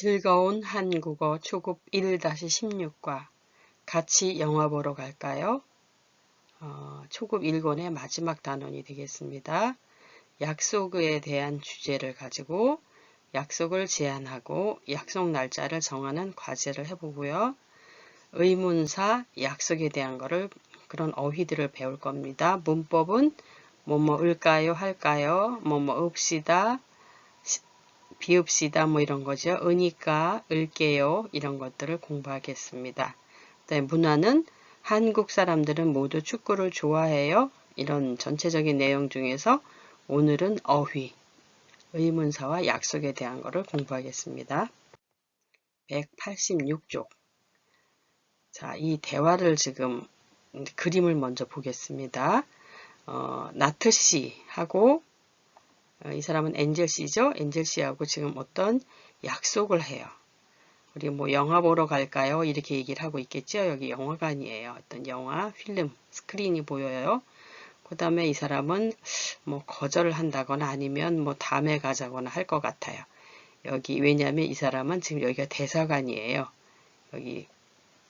즐거운 한국어 초급 1-16과 같이 영화 보러 갈까요? 어, 초급 1권의 마지막 단원이 되겠습니다. 약속에 대한 주제를 가지고 약속을 제안하고 약속 날짜를 정하는 과제를 해보고요. 의문사, 약속에 대한 거를 그런 어휘들을 배울 겁니다. 문법은 뭐뭐 을까요, 할까요, 뭐뭐 읍시다, 비읍시다 뭐 이런 거죠. 으니까, 을게요 이런 것들을 공부하겠습니다. 네, 문화는 한국 사람들은 모두 축구를 좋아해요. 이런 전체적인 내용 중에서 오늘은 어휘, 의문사와 약속에 대한 것을 공부하겠습니다. 186쪽 자, 이 대화를 지금 그림을 먼저 보겠습니다. 어, 나트 씨하고 어, 이 사람은 엔젤 씨죠. 엔젤 씨하고 지금 어떤 약속을 해요. 우리 뭐 영화 보러 갈까요? 이렇게 얘기를 하고 있겠죠. 여기 영화관이에요. 어떤 영화, 필름, 스크린이 보여요. 그 다음에 이 사람은 뭐 거절을 한다거나 아니면 뭐 다음에 가자거나 할 것 같아요. 여기 왜냐하면 이 사람은 지금 여기가 대사관이에요. 여기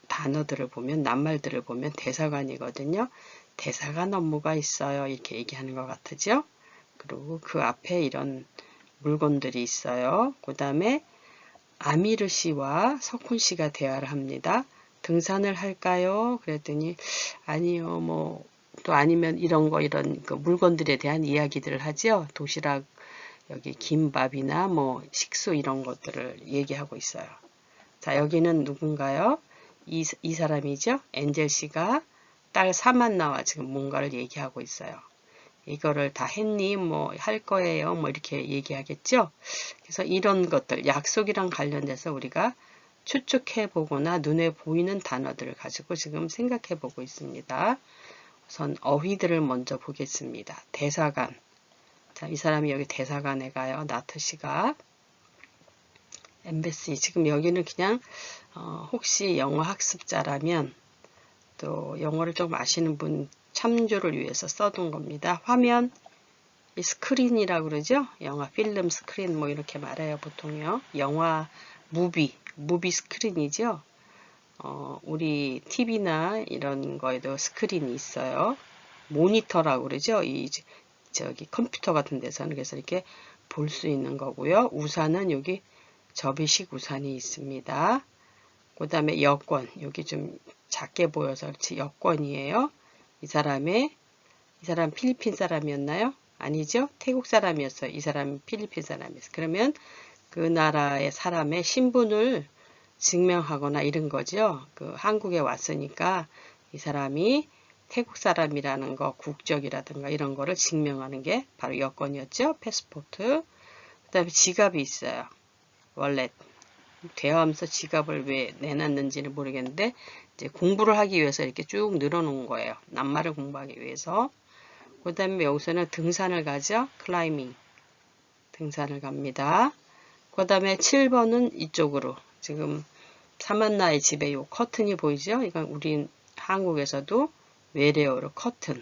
단어들을 보면 낱말들을 보면 대사관이거든요. 대사관 업무가 있어요. 이렇게 얘기하는 것 같으죠. 그리고 그 앞에 이런 물건들이 있어요. 그 다음에 아미르 씨와 석훈 씨가 대화를 합니다. 등산을 할까요? 그랬더니 아니요. 뭐 또 아니면 이런 거 이런 그 물건들에 대한 이야기들을 하죠. 도시락 여기 김밥이나 뭐 식수 이런 것들을 얘기하고 있어요. 자 여기는 누군가요? 이, 이 사람이죠. 엔젤 씨가 딸 사만나와 지금 뭔가를 얘기하고 있어요. 이거를 다 했니? 뭐 할 거예요. 뭐 이렇게 얘기하겠죠. 그래서 이런 것들 약속이랑 관련돼서 우리가 추측해 보거나 눈에 보이는 단어들을 가지고 지금 생각해 보고 있습니다. 우선 어휘들을 먼저 보겠습니다. 대사관. 자, 이 사람이 여기 대사관에 가요. 나트 씨가. 엠베시. 지금 여기는 그냥 어, 혹시 영어 학습자라면 또 영어를 좀 아시는 분 참조를 위해서 써둔 겁니다. 화면 이 스크린이라고 그러죠. 영화 필름 스크린 뭐 이렇게 말해요. 보통요. 영화 무비 무비 스크린이죠. 어, 우리 TV나 이런 거에도 스크린이 있어요. 모니터라고 그러죠. 이 저기 컴퓨터 같은 데서는 그래서 이렇게 볼 수 있는 거고요. 우산은 여기 접이식 우산이 있습니다. 그 다음에 여권 여기 좀 작게 보여서 여권이에요. 이 사람의 이 사람 필리핀 사람이었나요? 아니죠. 태국 사람이었어요. 이 사람은 필리핀 사람이었어요. 그러면 그 나라의 사람의 신분을 증명하거나 이런 거죠. 그 한국에 왔으니까 이 사람이 태국 사람이라는 거, 국적이라든가 이런 거를 증명하는 게 바로 여권이었죠. 패스포트. 그 다음에 지갑이 있어요. 월렛. 대화하면서 지갑을 왜 내놨는지는 모르겠는데 이제 공부를 하기 위해서 이렇게 쭉 늘어놓은 거예요. 낱말을 공부하기 위해서. 그 다음에 여기서는 등산을 가죠. 클라이밍. 등산을 갑니다. 그 다음에 7번은 이쪽으로. 지금 사만나의 집에 요 커튼이 보이죠? 이건 우리 한국에서도 외래어로 커튼.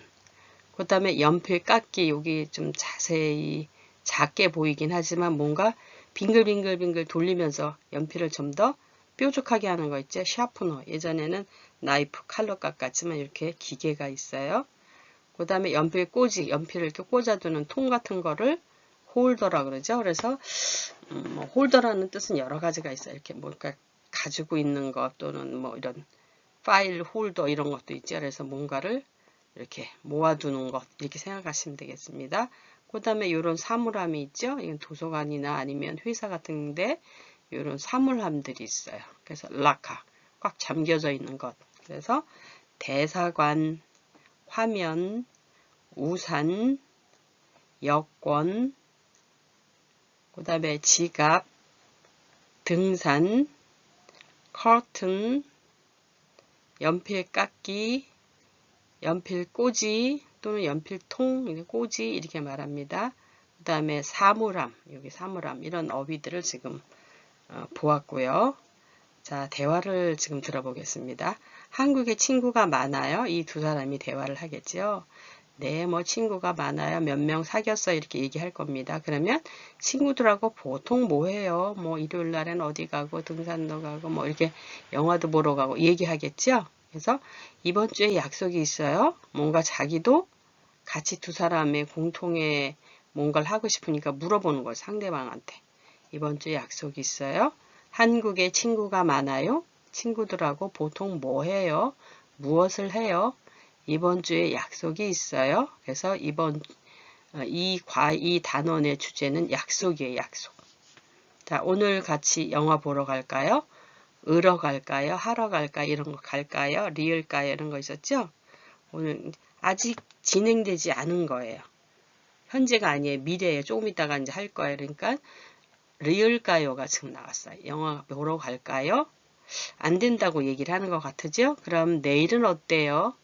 그 다음에 연필 깎기 여기 좀 자세히 작게 보이긴 하지만 뭔가 빙글빙글빙글 돌리면서 연필을 좀 더 뾰족하게 하는 거 있죠. 샤프너. 예전에는 나이프, 칼로 깎았지만 이렇게 기계가 있어요. 그 다음에 연필 꽂이, 연필을 이렇게 꽂아두는 통 같은 거를 홀더라 그러죠. 그래서 음, 뭐 홀더라는 뜻은 여러 가지가 있어요. 이렇게 뭔가 가지고 있는 것 또는 뭐 이런 파일 홀더 이런 것도 있죠. 그래서 뭔가를 이렇게 모아두는 것 이렇게 생각하시면 되겠습니다. 그 다음에 이런 사물함이 있죠. 이건 도서관이나 아니면 회사 같은데 이런 사물함들이 있어요. 그래서 락카 꽉 잠겨져 있는 것. 그래서 대사관, 화면, 우산, 여권, 그 다음에 지갑, 등산, 커튼, 연필 깎기, 연필 꽂이, 또는 연필통, 꼬지 이렇게 말합니다. 그 다음에 사물함, 여기 사물함 이런 어휘들을 지금 어, 보았고요. 자, 대화를 지금 들어보겠습니다. 한국에 친구가 많아요. 이 두 사람이 대화를 하겠죠. 네, 뭐 친구가 많아요. 몇 명 사귀었어. 이렇게 얘기할 겁니다. 그러면 친구들하고 보통 뭐 해요? 뭐 일요일 날엔 어디 가고 등산도 가고 뭐 이렇게 영화도 보러 가고 얘기하겠죠? 그래서 이번 주에 약속이 있어요. 뭔가 자기도 같이 두 사람의 공통의 뭔가를 하고 싶으니까 물어보는 거예요. 상대방한테. 이번 주에 약속이 있어요. 한국에 친구가 많아요. 친구들하고 보통 뭐 해요? 무엇을 해요? 이번 주에 약속이 있어요. 그래서 이번 어, 이 과, 이 단원의 주제는 약속이에요. 약속. 자, 오늘 같이 영화 보러 갈까요? 으러 갈까요? 하러 갈까요? 이런 거 갈까요? 리을까요? 이런 거 있었죠? 오늘 아직 진행되지 않은 거예요. 현재가 아니에요. 미래에 조금 있다가 이제 할 거예요. 그러니까 리을까요가 지금 나왔어요. 영화 보러 갈까요? 안 된다고 얘기를 하는 것 같으죠? 그럼 내일은 어때요?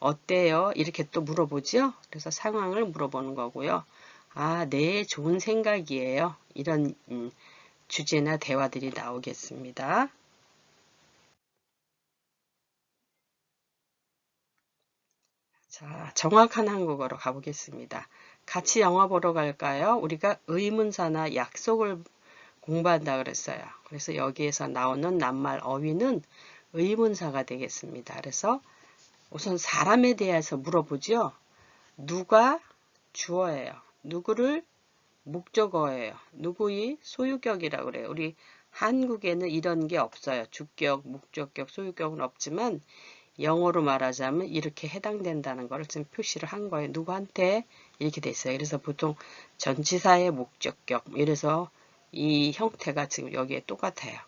어때요? 이렇게 또 물어보죠? 그래서 상황을 물어보는 거고요. 아, 네, 좋은 생각이에요. 이런 음, 주제나 대화들이 나오겠습니다. 자, 정확한 한국어로 가보겠습니다. 같이 영화 보러 갈까요? 우리가 의문사나 약속을 공부한다 그랬어요. 그래서 여기에서 나오는 낱말 어휘는 의문사가 되겠습니다. 그래서 우선 사람에 대해서 물어보죠. 누가 주어예요. 누구를 목적어예요. 누구의 소유격이라고 그래요. 우리 한국에는 이런 게 없어요. 주격, 목적격, 소유격은 없지만 영어로 말하자면 이렇게 해당된다는 걸 지금 표시를 한 거예요. 누구한테 이렇게 돼 있어요. 그래서 보통 전치사의 목적격 이래서 이 형태가 지금 여기에 똑같아요.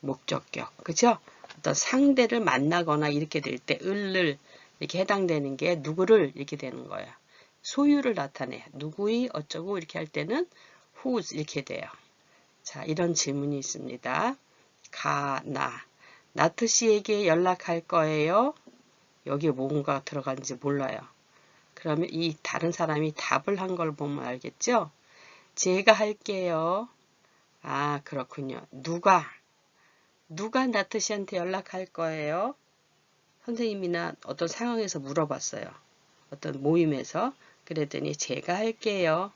목적격. 그죠? 어떤 상대를 만나거나 이렇게 될 때 을을 이렇게 해당되는 게 누구를 이렇게 되는 거예요. 소유를 나타내. 누구의 어쩌고 이렇게 할 때는 whose 이렇게 돼요. 자, 이런 질문이 있습니다. 가, 나. 나트 씨에게 연락할 거예요. 여기에 뭔가 들어간지 몰라요. 그러면 이 다른 사람이 답을 한 걸 보면 알겠죠? 제가 할게요. 아, 그렇군요. 누가, 누가 나트 씨한테 연락할 거예요? 선생님이나 어떤 상황에서 물어봤어요. 어떤 모임에서. 그랬더니 제가 할게요.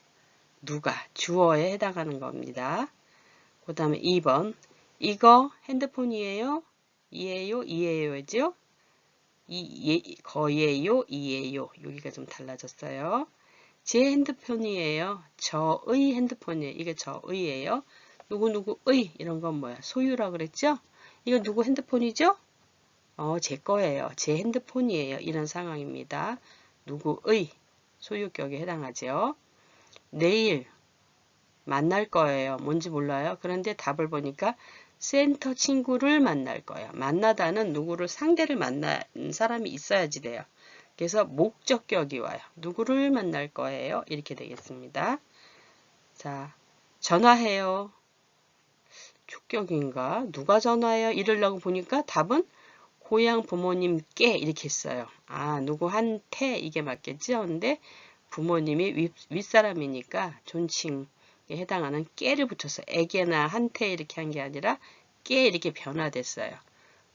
누가, 주어에 해당하는 겁니다. 그 다음에 2번. 이거 핸드폰이에요? 이에요? 이에요죠? 이, 예, 거예요? 이에요? 여기가 좀 달라졌어요. 제 핸드폰이에요. 저의 핸드폰이에요. 이게 저의예요. 누구누구의 이런 건 뭐야? 소유라 그랬죠? 이거 누구 핸드폰이죠? 어, 제 거예요. 제 핸드폰이에요. 이런 상황입니다. 누구의 소유격에 해당하죠. 내일 만날 거예요. 뭔지 몰라요. 그런데 답을 보니까 센터 친구를 만날 거예요. 만나다는 누구를 상대를 만난 사람이 있어야지 돼요. 그래서 목적격이 와요. 누구를 만날 거예요? 이렇게 되겠습니다. 자, 전화해요. 축격인가? 누가 전화해요? 이러려고 보니까 답은 고향 부모님께 이렇게 했어요. 아, 누구한테 이게 맞겠죠? 근데 부모님이 윗, 윗사람이니까 존칭 해당하는 깨를 붙여서 에게나 한테 이렇게 한 게 아니라 깨 이렇게 변화됐어요.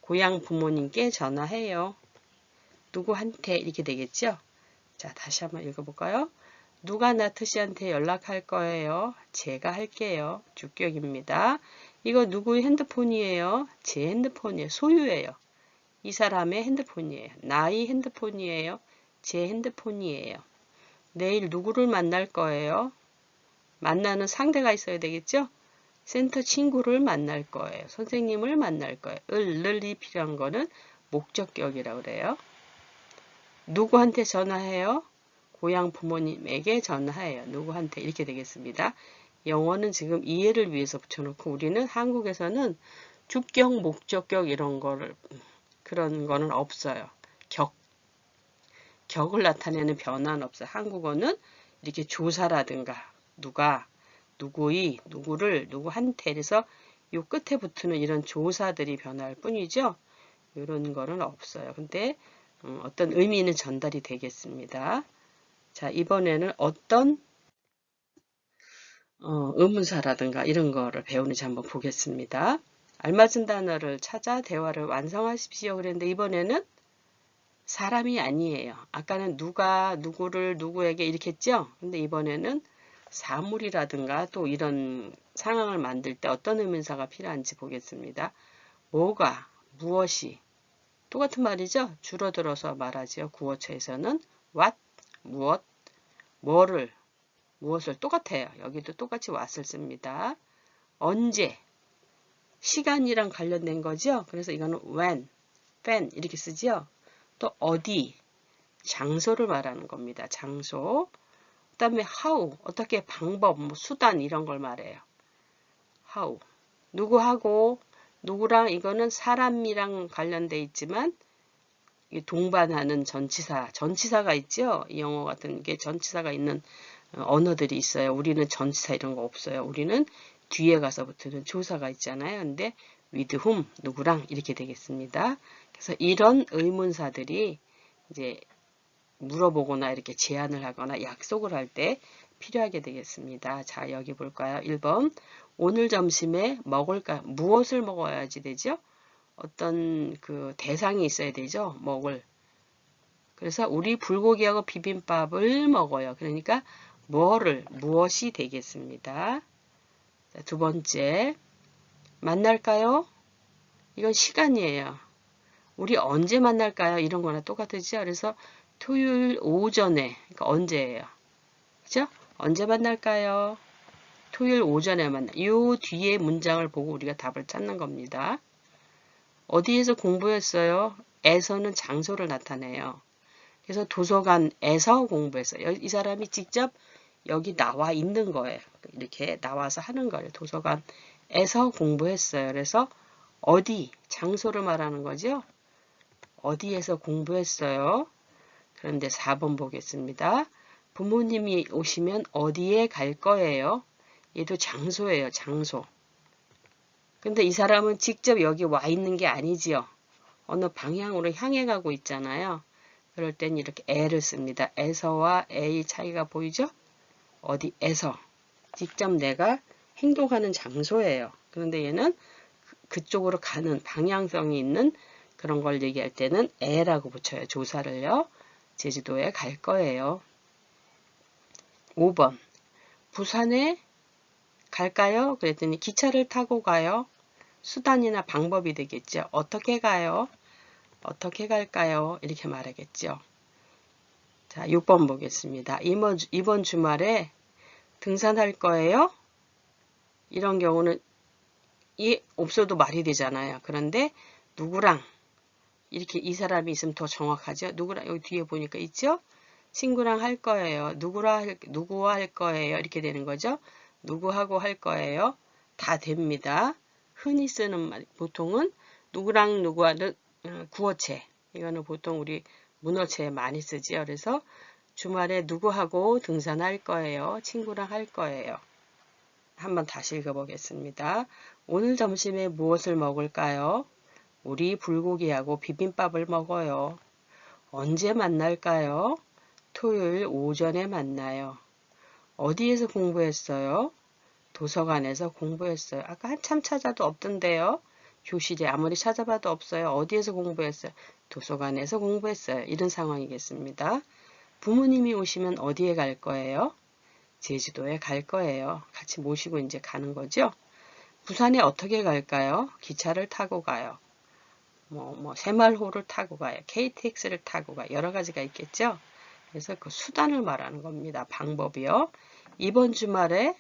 고향 부모님께 전화해요. 누구한테 이렇게 되겠죠? 자, 다시 한번 읽어볼까요? 누가 나트 씨한테 연락할 거예요? 제가 할게요. 주격입니다. 이거 누구의 핸드폰이에요? 제 핸드폰이에요. 소유예요. 이 사람의 핸드폰이에요. 나의 핸드폰이에요. 제 핸드폰이에요. 내일 누구를 만날 거예요? 만나는 상대가 있어야 되겠죠? 센터 친구를 만날 거예요. 선생님을 만날 거예요. 을, 늘이 필요한 거는 목적격이라고 그래요. 누구한테 전화해요? 고향 부모님에게 전화해요. 누구한테 이렇게 되겠습니다. 영어는 지금 이해를 위해서 붙여놓고 우리는 한국에서는 주격, 목적격 이런 거를 그런 거는 없어요. 격, 격을 나타내는 변화는 없어요. 한국어는 이렇게 조사라든가 누가 누구의 누구를 누구한테 그래서 요 끝에 붙는 이런 조사들이 변할 뿐이죠. 이런 거는 없어요. 근데 음, 어떤 의미는 전달이 되겠습니다. 자 이번에는 어떤 어, 의문사라든가 이런 거를 배우는지 한번 보겠습니다. 알맞은 단어를 찾아 대화를 완성하십시오. 그랬는데 이번에는 사람이 아니에요. 아까는 누가 누구를 누구에게 이렇게 했죠? 근데 이번에는 사물이라든가 또 이런 상황을 만들 때 어떤 의문사가 필요한지 보겠습니다. 뭐가, 무엇이, 똑같은 말이죠? 줄어들어서 말하지요. 구어체에서는 what, 무엇, 뭐를, 무엇을 똑같아요. 여기도 똑같이 what을 씁니다. 언제, 시간이랑 관련된 거죠. 그래서 이거는 when, when 이렇게 쓰지요. 또 어디, 장소를 말하는 겁니다. 장소. 그 다음에 how, 어떻게 방법, 뭐 수단 이런 걸 말해요. how. 누구하고, 누구랑 이거는 사람이랑 관련돼 있지만 동반하는 전치사, 전치사가 있죠. 이 영어 같은 게 전치사가 있는 어, 언어들이 있어요. 우리는 전치사 이런 거 없어요. 우리는 뒤에 가서 붙는 조사가 있잖아요. 근데 with whom, 누구랑 이렇게 되겠습니다. 그래서 이런 의문사들이 이제 물어보거나 이렇게 제안을 하거나 약속을 할 때 필요하게 되겠습니다. 자, 여기 볼까요? 1번. 오늘 점심에 먹을까? 무엇을 먹어야지 되죠? 어떤 그 대상이 있어야 되죠? 먹을. 그래서 우리 불고기하고 비빔밥을 먹어요. 그러니까 뭐를, 무엇이 되겠습니다. 자, 두 번째. 만날까요? 이건 시간이에요. 우리 언제 만날까요? 이런 거나 똑같으죠? 그래서 토요일 오전에, 그러니까 언제예요? 그죠? 언제 만날까요? 토요일 오전에 만나. 이 뒤에 문장을 보고 우리가 답을 찾는 겁니다. 어디에서 공부했어요? 에서는 장소를 나타내요. 그래서 도서관에서 공부했어요. 이 사람이 직접 여기 나와 있는 거예요. 이렇게 나와서 하는 거예요. 도서관에서 공부했어요. 그래서 어디, 장소를 말하는 거죠. 어디에서 공부했어요? 그런데 4번 보겠습니다. 부모님이 오시면 어디에 갈 거예요? 얘도 장소예요. 장소. 근데 이 사람은 직접 여기 와 있는 게 아니지요. 어느 방향으로 향해 가고 있잖아요. 그럴 땐 이렇게 에를 씁니다. 에서와 에의 차이가 보이죠? 어디에서. 직접 내가 행동하는 장소예요. 그런데 얘는 그- 그쪽으로 가는 방향성이 있는 그런 걸 얘기할 때는 에라고 붙여요. 조사를요. 제주도에 갈 거예요. 5번. 부산에 갈까요? 그랬더니 기차를 타고 가요. 수단이나 방법이 되겠죠. 어떻게 가요? 어떻게 갈까요? 이렇게 말하겠죠. 자, 6번 보겠습니다. 이번, 이번 주말에 등산할 거예요? 이런 경우는 이 없어도 말이 되잖아요. 그런데 누구랑 이렇게 이 사람이 있으면 더 정확하죠. 누구랑 여기 뒤에 보니까 있죠? 친구랑 할 거예요. 누구라 할, 누구와 할 거예요. 이렇게 되는 거죠. 누구하고 할 거예요. 다 됩니다. 흔히 쓰는 말, 보통은 누구랑 누구와는 어, 구어체. 이거는 보통 우리 문어체에 많이 쓰지요. 그래서 주말에 누구하고 등산할 거예요. 친구랑 할 거예요. 한번 다시 읽어보겠습니다. 오늘 점심에 무엇을 먹을까요? 우리 불고기하고 비빔밥을 먹어요. 언제 만날까요? 토요일 오전에 만나요. 어디에서 공부했어요? 도서관에서 공부했어요. 아까 한참 찾아도 없던데요. 교실에 아무리 찾아봐도 없어요. 어디에서 공부했어요? 도서관에서 공부했어요. 이런 상황이겠습니다. 부모님이 오시면 어디에 갈 거예요? 제주도에 갈 거예요. 같이 모시고 이제 가는 거죠. 부산에 어떻게 갈까요? 기차를 타고 가요. 뭐, 뭐, 새말호를 타고 가요. KTX를 타고 가요. 여러 가지가 있겠죠? 그래서 그 수단을 말하는 겁니다. 방법이요. 이번 주말에,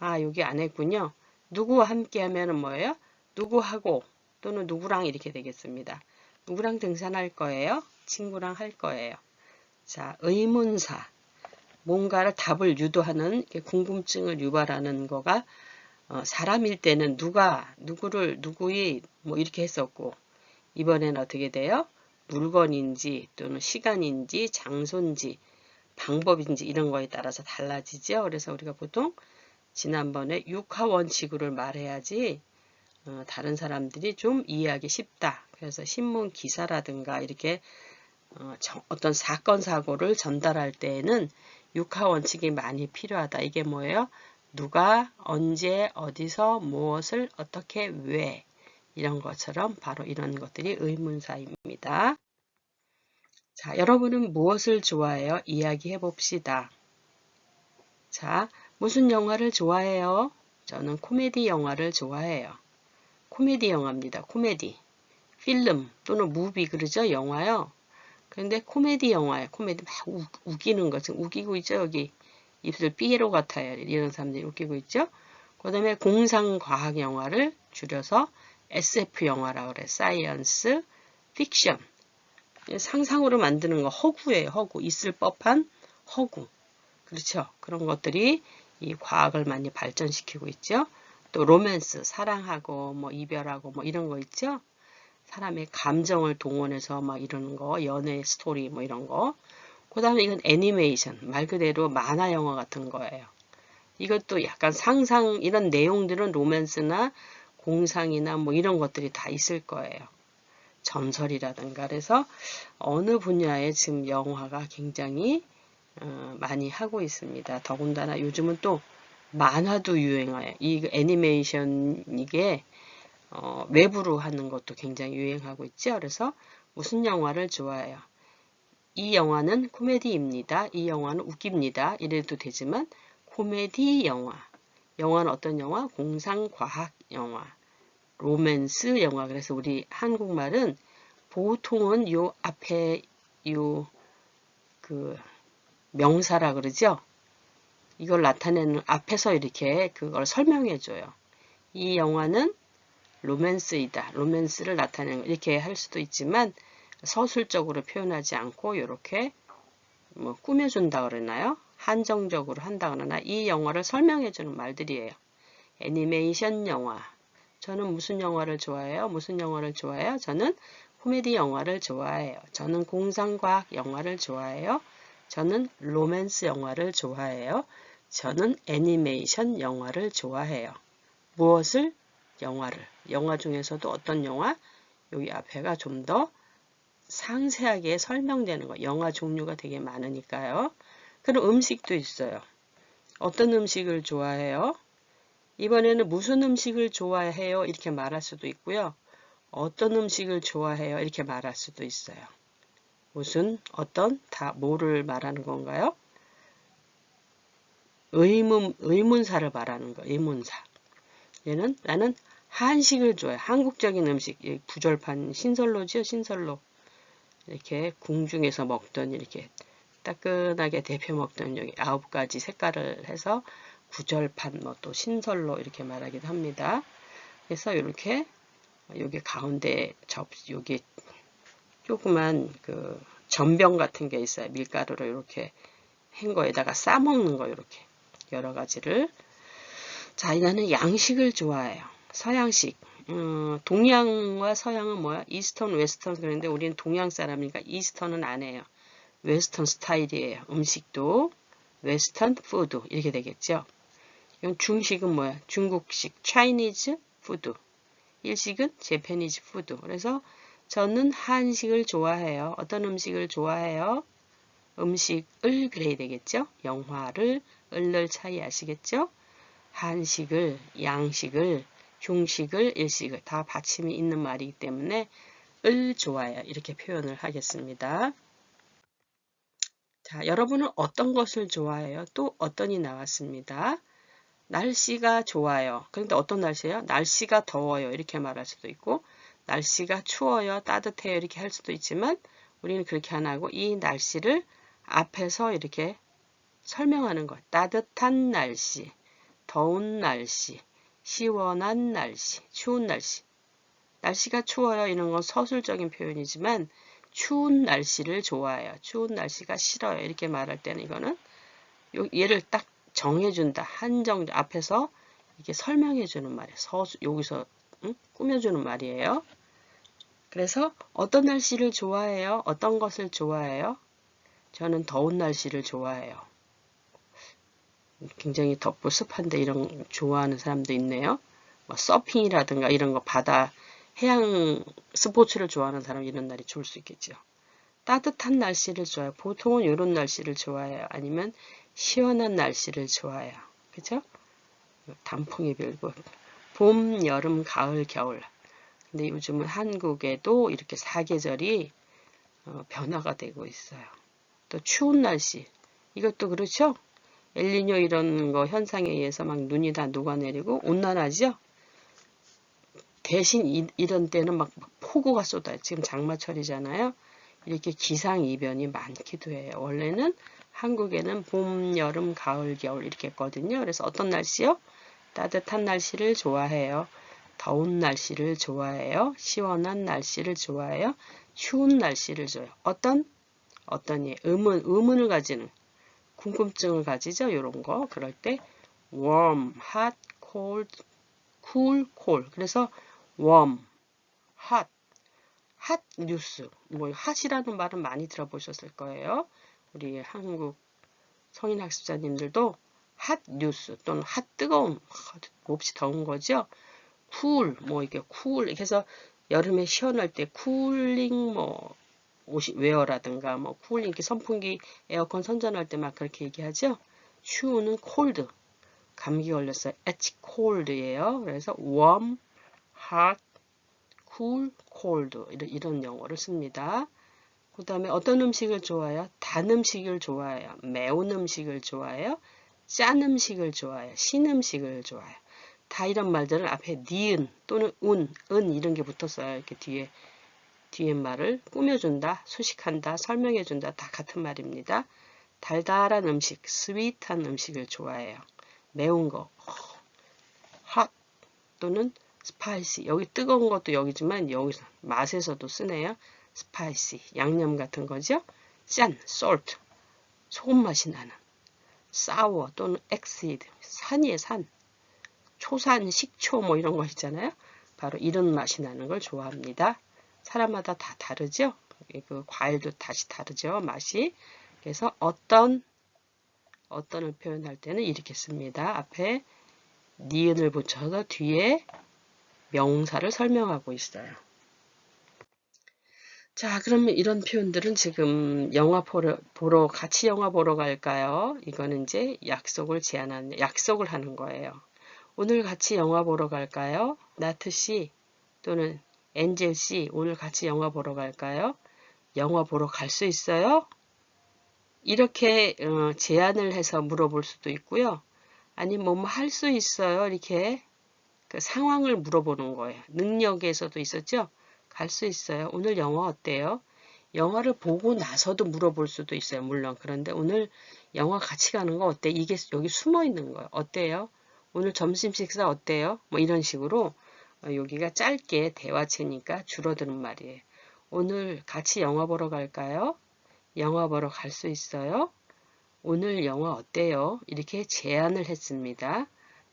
아, 여기 안 했군요. 누구와 함께 하면은 뭐예요? 누구하고 또는 누구랑 이렇게 되겠습니다. 누구랑 등산할 거예요? 친구랑 할 거예요. 자, 의문사. 뭔가를 답을 유도하는 궁금증을 유발하는 거가 어, 사람일 때는 누가 누구를 누구의 뭐 이렇게 했었고 이번에는 어떻게 돼요? 물건인지 또는 시간인지 장소인지 방법인지 이런 거에 따라서 달라지죠. 그래서 우리가 보통 지난번에 육하 원칙으로 말해야지 어, 다른 사람들이 좀 이해하기 쉽다. 그래서 신문 기사라든가 이렇게 어, 떤 사건 사고를 전달할 때에는 육하 원칙이 많이 필요하다. 이게 뭐예요? 누가 언제 어디서 무엇을 어떻게 왜 이런 것처럼 바로 이런 것들이 의문사입니다. 자, 여러분은 무엇을 좋아해요? 이야기해 봅시다. 자, 무슨 영화를 좋아해요? 저는 코미디 영화를 좋아해요. 코미디 영화입니다. 코미디. 필름 또는 무비 그러죠? 영화요. 그런데 코미디 영화예요. 코미디 막 우, 우기는 거 지금 우기고 있죠? 여기 입술 삐에로 같아요. 이런 사람들이 웃기고 있죠? 그 다음에 공상과학 영화를 줄여서 SF 영화라고 그래. 사이언스 픽션. 상상으로 만드는 거 허구예요. 허구. 있을 법한 허구. 그렇죠. 그런 것들이 이 과학을 많이 발전시키고 있죠. 또 로맨스, 사랑하고 뭐 이별하고 뭐 이런 거 있죠. 사람의 감정을 동원해서 막 이러는 거, 연애 스토리 뭐 이런 거. 그 다음에 이건 애니메이션, 말 그대로 만화 영화 같은 거예요. 이것도 약간 상상, 이런 내용들은 로맨스나 공상이나 뭐 이런 것들이 다 있을 거예요. 전설이라든가 그래서 어느 분야에 지금 영화가 굉장히 어, 많이 하고 있습니다. 더군다나 요즘은 또 만화도 유행해요. 이 애니메이션 이게 어, 외부로 하는 것도 굉장히 유행하고 있죠. 그래서 무슨 영화를 좋아해요? 이 영화는 코미디입니다. 이 영화는 웃깁니다. 이래도 되지만 코미디 영화. 영화는 어떤 영화? 공상과학 영화. 로맨스 영화. 그래서 우리 한국말은 보통은 요 앞에 요 그 명사라 그러죠. 이걸 나타내는 앞에서 이렇게 그걸 설명해 줘요. 이 영화는 로맨스이다. 로맨스를 나타내는 이렇게 할 수도 있지만 서술적으로 표현하지 않고 이렇게 뭐 꾸며준다 그러나요? 한정적으로 한다 그러나 이 영화를 설명해주는 말들이에요. 애니메이션 영화. 저는 무슨 영화를 좋아해요? 무슨 영화를 좋아해요? 저는 코미디 영화를 좋아해요. 저는 공상과학 영화를 좋아해요. 저는 로맨스 영화를 좋아해요. 저는 애니메이션 영화를 좋아해요. 무엇을? 영화를. 영화 중에서도 어떤 영화? 여기 앞에가 좀 더 상세하게 설명되는 거. 영화 종류가 되게 많으니까요. 그리고 음식도 있어요. 어떤 음식을 좋아해요? 이번에는 무슨 음식을 좋아해요? 이렇게 말할 수도 있고요. 어떤 음식을 좋아해요? 이렇게 말할 수도 있어요. 무슨, 어떤, 다, 뭐를 말하는 건가요? 의문, 의문사를 말하는 거, 의문사. 얘는 나는 한식을 좋아해. 한국적인 음식, 부절판 신설로지요, 신설로. 이렇게 궁중에서 먹던 이렇게 따끈하게 대표 먹던 여기 아홉 가지 색깔을 해서 구절판 뭐 또 신설로 이렇게 말하기도 합니다. 그래서 이렇게 여기 가운데 접 여기 조그만 그 전병 같은 게 있어요. 밀가루를 이렇게 한 거에다가 싸 먹는 거 이렇게 여러 가지를 자 나는 양식을 좋아해요. 서양식 음, 동양과 서양은 뭐야? 이스턴, 웨스턴 그런데 우리는 동양 사람이니까 이스턴은 안 해요. 웨스턴 스타일이에요. 음식도 웨스턴 푸드 이렇게 되겠죠. 이건 중식은 뭐야? 중국식 차이니즈 푸드. 일식은 제페니즈 푸드. 그래서 저는 한식을 좋아해요. 어떤 음식을 좋아해요? 음식을 그래야 되겠죠? 영화를 을을 차이 아시겠죠? 한식을, 양식을, 중식을, 일식을 다 받침이 있는 말이기 때문에 을 좋아해요. 이렇게 표현을 하겠습니다. 자, 여러분은 어떤 것을 좋아해요? 또 어떤이 나왔습니다. 날씨가 좋아요. 그런데 어떤 날씨예요? 날씨가 더워요. 이렇게 말할 수도 있고 날씨가 추워요. 따뜻해요. 이렇게 할 수도 있지만 우리는 그렇게 안 하고 이 날씨를 앞에서 이렇게 설명하는 것. 따뜻한 날씨, 더운 날씨, 시원한 날씨, 추운 날씨. 날씨가 추워요. 이런 건 서술적인 표현이지만 추운 날씨를 좋아해요. 추운 날씨가 싫어요. 이렇게 말할 때는 이거는 얘를 딱 정해준다. 한정 앞에서 이게 설명해주는 말이에요. 서수, 여기서 응? 꾸며주는 말이에요. 그래서 어떤 날씨를 좋아해요? 어떤 것을 좋아해요? 저는 더운 날씨를 좋아해요. 굉장히 덥고 습한데 이런 좋아하는 사람도 있네요. 뭐 서핑이라든가 이런 거 바다 해양 스포츠를 좋아하는 사람 이런 날이 좋을 수 있겠죠. 따뜻한 날씨를 좋아해요. 보통은 이런 날씨를 좋아해요. 아니면 시원한 날씨를 좋아해요. 그죠? 단풍이 빌고 봄, 여름, 가을, 겨울. 근데 요즘은 한국에도 이렇게 사계절이 어, 변화가 되고 있어요. 또 추운 날씨 이것도 그렇죠. 엘리뇨 이런 거 현상에 의해서 막 눈이 다 녹아내리고 온난하죠. 대신 이, 런 때는 막 폭우가 쏟아요. 지금 장마철이잖아요. 이렇게 기상이변이 많기도 해요. 원래는 한국에는 봄, 여름, 가을, 겨울 이렇게 했거든요. 그래서 어떤 날씨요? 따뜻한 날씨를 좋아해요. 더운 날씨를 좋아해요. 시원한 날씨를 좋아해요. 추운 날씨를 좋아해요. 어떤? 어떤 예, 의문, 의문을 가지는 궁금증을 가지죠. 이런 거. 그럴 때 warm, hot, cold, cool, cold. 그래서 warm, hot, hot 뉴스. 뭐 핫이라는 말은 많이 들어보셨을 거예요. 우리 한국 성인 학습자님들도 핫 뉴스 또는 핫 뜨거운 몹시 더운 거죠. 쿨, 뭐 이게 쿨, 이렇게 해서 여름에 시원할 때 쿨링 뭐 옷이 웨어라든가 뭐 쿨링 이렇게 선풍기 에어컨 선전할 때 막 그렇게 얘기하죠. 추우는 콜드. 감기 걸렸어요. it's cold예요. 그래서 warm, hot, cool, cold 이런, 이런 영어를 씁니다. 그 다음에 어떤 음식을 좋아해요? 단 음식을 좋아해요. 매운 음식을 좋아해요. 짠 음식을 좋아해요. 신 음식을 좋아해요. 다 이런 말들은 앞에 니은 또는 운, 은 이런 게 붙었어요. 이렇게 뒤에 뒤에 말을 꾸며준다, 수식한다, 설명해준다 다 같은 말입니다. 달달한 음식, 스윗한 음식을 좋아해요. 매운 거, 핫 또는 스파이시. 여기 뜨거운 것도 여기지만 여기서 맛에서도 쓰네요. 스파이시, 양념 같은 거죠. 짠, salt, 소금 맛이 나는. 사워 또는 엑시드, 산이에 산. 초산, 식초 뭐 이런 거 있잖아요. 바로 이런 맛이 나는 걸 좋아합니다. 사람마다 다 다르죠. 그 과일도 다시 다르죠. 맛이. 그래서 어떤 어떤을 표현할 때는 이렇게 씁니다. 앞에 니은을 붙여서 뒤에 명사를 설명하고 있어요. 자, 그러면 이런 표현들은 지금 영화 보러, 보러 같이 영화 보러 갈까요? 이거는 이제 약속을 제안하는 약속을 하는 거예요. 오늘 같이 영화 보러 갈까요? 나트 씨 또는 엔젤 씨 오늘 같이 영화 보러 갈까요? 영화 보러 갈 수 있어요? 이렇게 어, 제안을 해서 물어볼 수도 있고요. 아니 뭐뭐 할수 있어요? 이렇게 그 상황을 물어보는 거예요. 능력에서도 있었죠? 갈 수 있어요. 오늘 영화 어때요? 영화를 보고 나서도 물어볼 수도 있어요. 물론 그런데 오늘 영화 같이 가는 거 어때? 이게 여기 숨어 있는 거예요. 어때요? 오늘 점심 식사 어때요? 뭐 이런 식으로 어, 여기가 짧게 대화체니까 줄어드는 말이에요. 오늘 같이 영화 보러 갈까요? 영화 보러 갈 수 있어요? 오늘 영화 어때요? 이렇게 제안을 했습니다.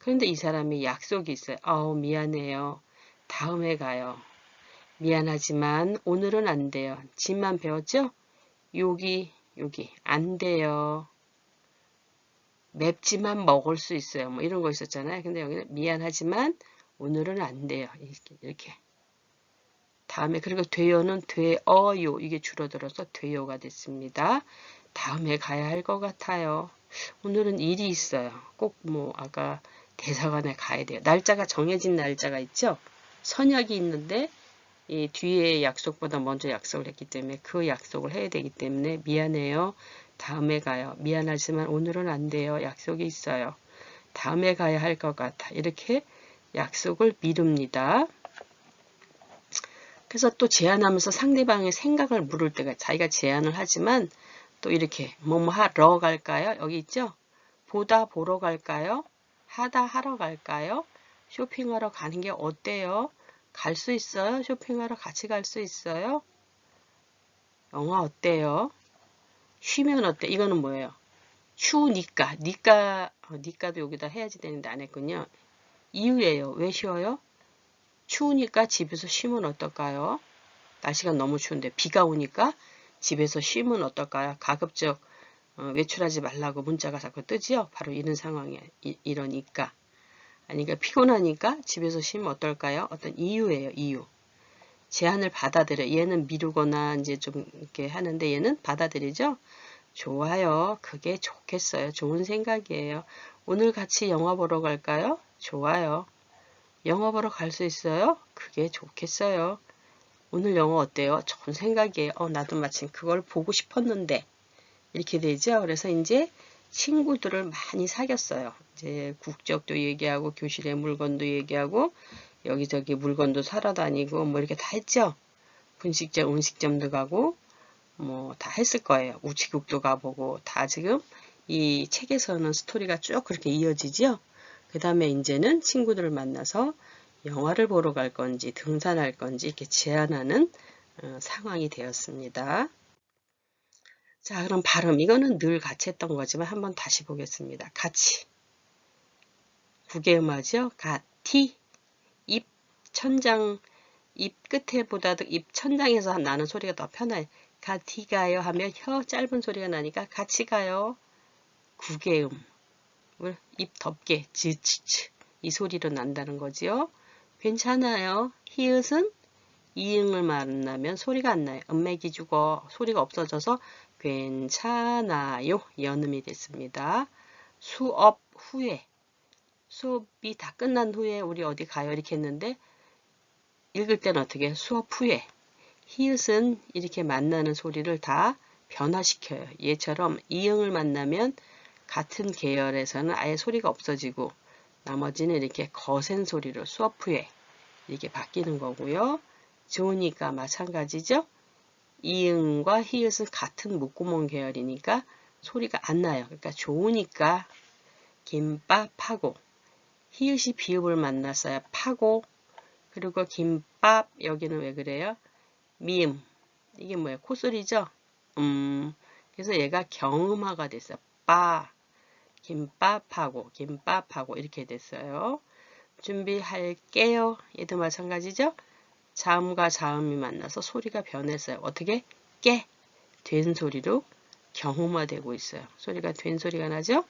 그런데 이 사람이 약속이 있어요. 아우 미안해요. 다음에 가요. 미안하지만 오늘은 안 돼요. 집만 배웠죠? 여기 여기 안 돼요. 맵지만 먹을 수 있어요. 뭐 이런 거 있었잖아요. 근데 여기는 미안하지만 오늘은 안 돼요. 이렇게, 이렇게. 다음에 그리고 되어는 되어요. 이게 줄어들어서 되어가 됐습니다. 다음에 가야 할 것 같아요. 오늘은 일이 있어요. 꼭 뭐 아까 대사관에 가야 돼요. 날짜가 정해진 날짜가 있죠. 선약이 있는데 이 뒤에 약속보다 먼저 약속을 했기 때문에 그 약속을 해야 되기 때문에 미안해요. 다음에 가요. 미안하지만 오늘은 안 돼요. 약속이 있어요. 다음에 가야 할 것 같아. 이렇게 약속을 미룹니다. 그래서 또 제안하면서 상대방의 생각을 물을 때가 자기가 제안을 하지만 또 이렇게 뭐뭐 하러 갈까요? 여기 있죠? 보다 보러 갈까요? 하다 하러 갈까요? 쇼핑하러 가는 게 어때요? 갈 수 있어요? 쇼핑하러 같이 갈 수 있어요? 영화 어때요? 쉬면 어때? 이거는 뭐예요? 추우니까. 니까, 어, 니까도 여기다 해야지 되는데 안 했군요. 이유예요. 왜 쉬어요? 추우니까 집에서 쉬면 어떨까요? 날씨가 너무 추운데 비가 오니까 집에서 쉬면 어떨까요? 가급적 어, 외출하지 말라고 문자가 자꾸 뜨지요. 바로 이런 상황에 이, 러니까 아니까 피곤하니까 집에서 쉬면 어떨까요? 어떤 이유예요. 이유. 제안을 받아들여. 얘는 미루거나 이제 좀 이렇게 하는데 얘는 받아들이죠. 좋아요. 그게 좋겠어요. 좋은 생각이에요. 오늘 같이 영화 보러 갈까요? 좋아요. 영화 보러 갈 수 있어요? 그게 좋겠어요. 오늘 영어 어때요? 좋은 생각이에요. 어, 나도 마침 그걸 보고 싶었는데. 이렇게 되죠. 그래서 이제 친구들을 많이 사귀었어요. 이제 국적도 얘기하고 교실에 물건도 얘기하고 여기저기 물건도 사러 다니고 뭐 이렇게 다 했죠. 분식점, 음식점도 가고 뭐 다 했을 거예요. 우체국도 가보고 다 지금 이 책에서는 스토리가 쭉 그렇게 이어지죠. 그 다음에 이제는 친구들을 만나서 영화를 보러 갈 건지 등산할 건지 이렇게 제안하는 어, 상황이 되었습니다. 자 그럼 발음 이거는 늘 같이 했던 거지만 한번 다시 보겠습니다. 같이 구개음하죠. 가티 입 천장 입 끝에 보다도 입 천장에서 나는 소리가 더 편해요. 같이 가요 하면 혀 짧은 소리가 나니까 같이 가요. 구개음 입 덮게 즈츠츠 이 소리로 난다는 거지요. 괜찮아요. 히읗은 이응을 만나면 소리가 안 나요. 음맥이 죽어 소리가 없어져서 괜찮아요. 연음이 됐습니다. 수업 후에 수업이 다 끝난 후에 우리 어디 가요 이렇게 했는데 읽을 때는 어떻게 수업 후에 히읗은 이렇게 만나는 소리를 다 변화시켜요. 얘처럼 이응을 만나면 같은 계열에서는 아예 소리가 없어지고 나머지는 이렇게 거센 소리로 수업 후에 이렇게 바뀌는 거고요. 좋으니까 마찬가지죠. 이응과 히읗은 같은 목구멍 계열이니까 소리가 안 나요. 그러니까 좋으니까 김밥하고 히읗이 비읍을 만났어요. 파고 그리고 김밥 여기는 왜 그래요? 미음 이게 뭐예요? 콧소리죠? 음 그래서 얘가 경음화가 됐어요. 빠 김밥하고 김밥하고 이렇게 됐어요. 준비할게요. 얘도 마찬가지죠? 자음과 자음이 만나서 소리가 변했어요. 어떻게? 깨! 된 소리로 경음화되고 있어요. 소리가 된 소리가 나죠?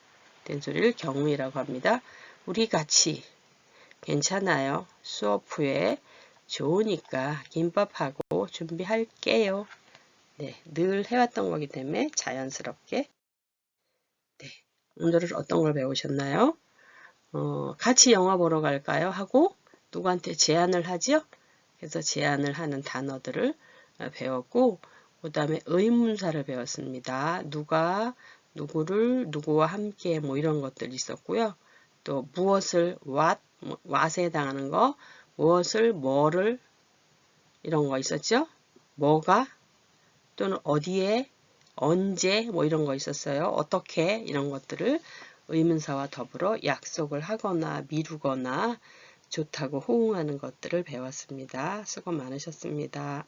된 소리를 경음이라고 합니다. 우리 같이 괜찮아요. 수업 후에 좋으니까 김밥하고 준비할게요. 네, 늘 해왔던 거기 때문에 자연스럽게 네, 오늘은 어떤 걸 배우셨나요? 어, 같이 영화 보러 갈까요? 하고 누구한테 제안을 하지요? 그래서 제안을 하는 단어들을 어, 배웠고 그 다음에 의문사를 배웠습니다. 누가 누구를 누구와 함께 뭐 이런 것들 있었고요. 또 무엇을 what 뭐, what에 해당하는 거 무엇을 뭐를 이런 거 있었죠. 뭐가 또는 어디에 언제 뭐 이런 거 있었어요. 어떻게 이런 것들을 의문사와 더불어 약속을 하거나 미루거나 좋다고 호응하는 것들을 배웠습니다. 수고 많으셨습니다.